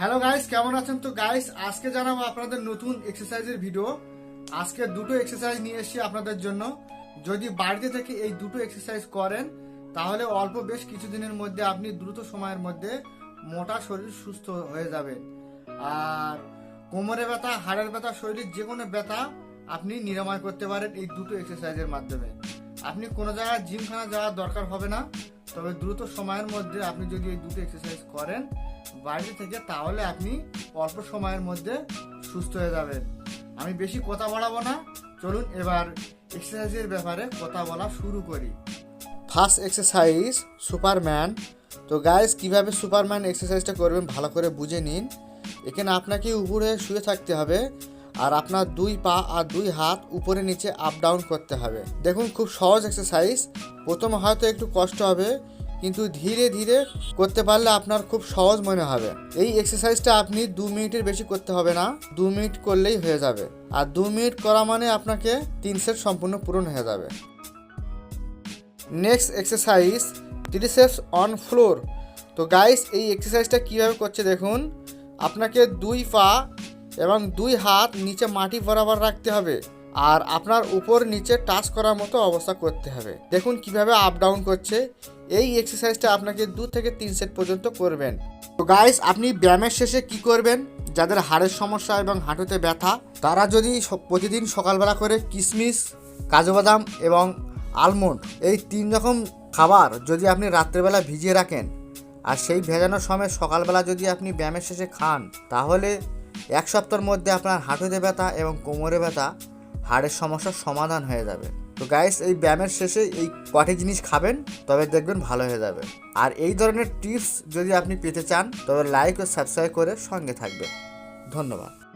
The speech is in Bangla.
হ্যালো গাইস কেমন আছেন? তো গাইস আজকে জানাব আপনাদের নতুন এক্সারসাইজের ভিডিও আজকে দুটো এক্সারসাইজ নিয়ে এসেছি আপনাদের জন্য। যদি বাড়িতে থেকে এই দুটো এক্সারসাইজ করেন, তাহলে অল্প বেশ কিছুদিনের মধ্যে আপনি দ্রুত সময়ের মধ্যে মোটা শরীর সুস্থ হয়ে যাবেন আর কোমরে ব্যথা, হাড়ের ব্যথা, শরীরের যে কোনো ব্যথা আপনি নিরাময় করতে পারেন এই দুটো এক্সারসাইজের মাধ্যমে। আপনি কোনো জায়গায় জিমখানা যাওয়ার দরকার হবে না। তবে দ্রুত সময়ের মধ্যে আপনি যদি এই দুটো এক্সারসাইজ করেন বাড়িতে থেকে, তাহলে আপনি অল্প সময়ের মধ্যে সুস্থ হয়ে যাবেন। আমি বেশি কথা বাড়াবো না। চলুন এবার এক্সারসাইজের ব্যাপারে কথা বলা শুরু করি। ফার্স্ট এক্সারসাইজ সুপারম্যান তো গাইস কীভাবে সুপারম্যান এক্সারসাইজটা করবেন ভালো করে বুঝে নিন। এখানে আপনাকে উপরে শুয়ে থাকতে হবে। আর আপনার দুই পা আর দুই হাত উপরে নিচে আপ ডাউন করতে হবে। দেখুন, খুব সহজ এক্সারসাইজ প্রথমে হয়তো একটু কষ্ট হবে, কিন্তু ধীরে ধীরে করতে পারলে আপনার খুব সহজ মনে হবে। এই এক্সারসাইজটা আপনি দু মিনিটের বেশি করতে হবে না, দু মিনিট করলেই হয়ে যাবে। আর দু মিনিট করা মানে আপনাকে তিন সেট সম্পূর্ণ পূরণ হয়ে যাবে। Next exercise triceps on floor তো গাইস এই এক্সারসাইজটা কীভাবে করছে দেখুন। আপনাকে দুই পা এবং দুই হাত নিচে মাটি বরাবর রাখতে হবে আর আপনার উপর নিচে টাচ করার মতো অবস্থা করতে হবে। দেখুন কীভাবে আপ ডাউন করছে। এই এক্সারসাইজটা আপনাকে দু থেকে তিন সেট পর্যন্ত করবেন। তো গাইস আপনি ব্যায়ামের শেষে কি করবেন? যাদের হাড়ের সমস্যা এবং হাঁটুতে ব্যথা, তারা যদি প্রতিদিন সকালবেলা করে কিশমিশ কাজু বাদাম এবং আলমন্ড এই তিন রকম খাবার যদি আপনি রাত্রেবেলা ভিজিয়ে রাখেন, আর সেই ভেজানোর সময় সকালবেলা যদি আপনি ব্যায়ামের শেষে খান, তাহলে এক সপ্তাহের মধ্যে আপনার হাঁটুতে ব্যথা এবং কোমরে ব্যথা, হাড়ের সমস্যার সমাধান হয়ে যাবে। তো গাইস এই ব্যায়ামের শেষে এই কটি জিনিস খাবেন, তবে দেখবেন ভালো হয়ে যাবে। আর এই ধরনের টিপস যদি আপনি পেতে চান, তবে লাইক ও সাবস্ক্রাইব করে সঙ্গে থাকবেন। ধন্যবাদ।